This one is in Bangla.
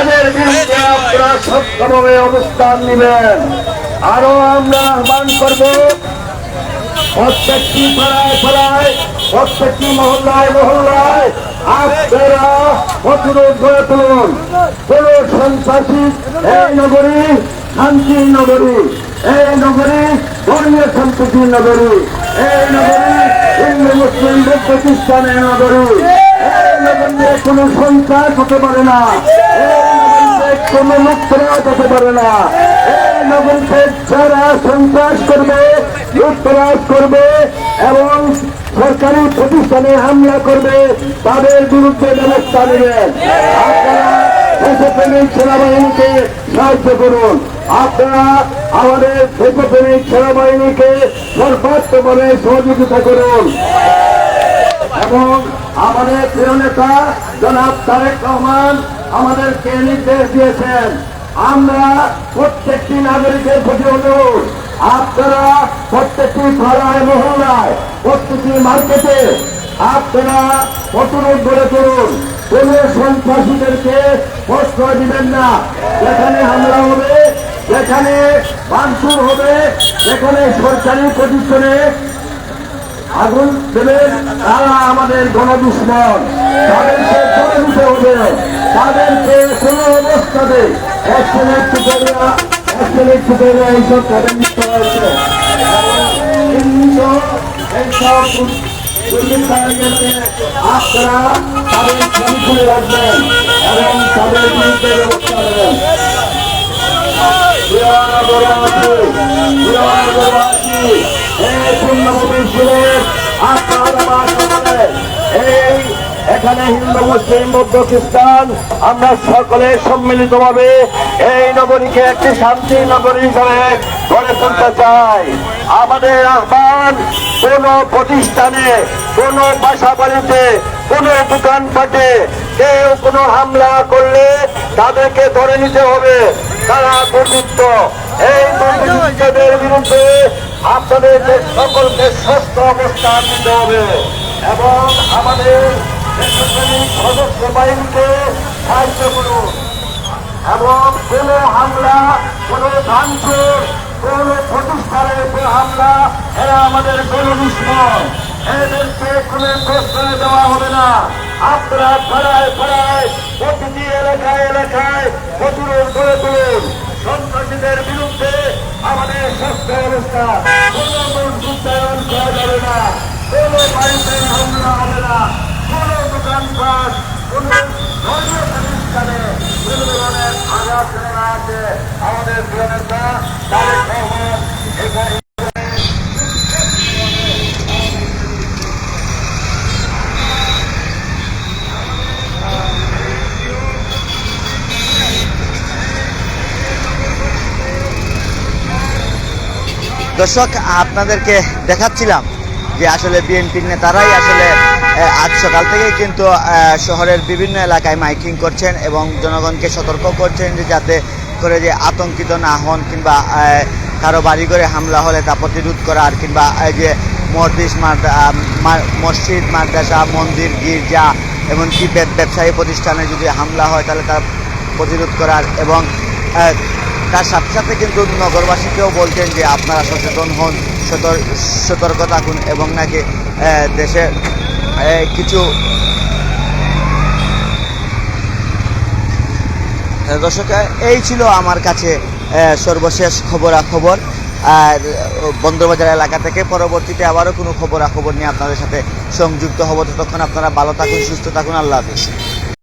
এদের বিরুদ্ধে আপনারা সত্যভাবে অবস্থান নেবেন। আরও আমরা আহ্বান করব, প্রত্যেকটি পাড়ায় পাড়ায়, প্রত্যেকটি মহল্লায় মহল্লায় আপনারা প্রতিরোধ তুলুন। কোন সন্ত্রাসী এই নগরী শান্তির নগরী, এই নগরী ধর্মীয় সম্প্রীতির নগরী, এই নগরী হিন্দু, মুসলিম, বৌদ্ধ খ্রিস্টানের নগরী। এই নগরীতে কোনো সন্ত্রাস হতে পারে না। কোনো লুপ্তরাজ হতে পারে না। এই নগরীতে যারা সন্ত্রাস করবে লুপ্তরাজ করবে এবং সরকারি প্রতিষ্ঠানে হামলা করবে, তাদের বিরুদ্ধে ব্যবস্থা নেবেন আপনারা সেনাবাহিনীকে সাহায্য করুন। আপনারা আমাদের দেশপ্রেমিক সেনাবাহিনীকে সর্বাত্মভাবে সহযোগিতা করুন। এবং আমাদের প্রিয় নেতা জনাব তারেক রহমান আমাদেরকে নির্দেশ দিয়েছেন। আমরা প্রত্যেকটি নাগরিকের প্রতি অনুরোধ। আপনারা প্রত্যেকটি পাড়ায়, মহল্লায়, প্রত্যেকটি মার্কেটে আপনারা প্রতিরোধ গড়ে তুলুন। কোন সন্ত্রাসীদেরকে প্রশ্রয় দিবেন না। যেখানে হামলা হবে, যেখানে ভাঙচুর হবে, যেখানে সরকারি প্রতিষ্ঠানে আগুন দেবেন তারা আমাদের গণদুশ্মন। তাদেরকে করে দিতে হবে তাদেরকে কোনো অবস্থাতে করিয়া অ্যাক্সিডেন্ট করিয়া এইসব তাদের হয়েছে। আপনারা তাদের এখানে হিন্দু, মুসলিম, বৌদ্ধ, খ্রিস্টান, আমরা সকলে সম্মিলিত ভাবে এই নগরীকে একটি শান্তি নগরী হিসাবে গড়ে তুলতে চাই। আমাদের আহ্বান, কোন প্রতিষ্ঠানে, কোন বাসা বাড়িতে কোন দোকানপাটে কেউ কোনো হামলা করলে তাদেরকে ধরে নিতে হবে। তারা দুর্বৃত্ত এই দুর্বৃত্তদের বিরুদ্ধে আপনাদের সকলকে সুস্থ অবস্থান নিতে হবে। এবং আমাদের সদস্য বাহিনীকে সাহায্য করুন এবং কোন হামলা, কোন ভাঙচুর, কোন প্রতিষ্ঠানের উপর হামলা, এরা আমাদের গণদুশ্মন এদেরকে কোন প্রশ্রয় দেওয়া হবে না। আপনারা পাড়ায় পাড়ায়, প্রতিটি এলাকায় এলাকায় প্রতিরোধ করে তুলুন। সন্ত্রাসীদের বিরুদ্ধে আমাদের স্বাস্থ্য অবস্থা কোন মূল্যায়ন করা যাবে না। কোন বাড়িতে হামলা হবে না কোন দোকানপাট কোন ধর্মীয় প্রতিষ্ঠানে কোন ধরনের আঘাত যেন না আছে দর্শক আপনাদেরকে দেখাচ্ছিলাম যে আসলে বিএনপির নেতারাই আসলে আজ সকাল থেকেই কিন্তু শহরের বিভিন্ন এলাকায় মাইকিং করছেন এবং জনগণকে সতর্ক করছেন যে যাতে করে যে আতঙ্কিত না হন কিংবা কারও বাড়ি করে হামলা হলে তা প্রতিরোধ করার কিংবা এই যে মসজিদ মসজিদ মাদ্রাসা মন্দির গির্জা এমনকি ব্যবসায়ী প্রতিষ্ঠানে যদি হামলা হয় তাহলে তার প্রতিরোধ করার এবং তার সাথে সাথে কিন্তু নগরবাসীকেও বলছেন যে আপনারা সচেতন হন সতর- সতর্ক থাকুন এবং নাকি আহ, দেশে আহ, কিছু দর্শক এই ছিল আমার কাছে সর্বশেষ খবরাখবর। আর বন্দরবাজার এলাকা থেকে পরবর্তীতে আবারও কোনো খবরাখবর নিয়ে আপনাদের সাথে সংযুক্ত হব। ততক্ষণ আপনারা ভালো থাকুন, সুস্থ থাকুন। আল্লাহ হাফিজ।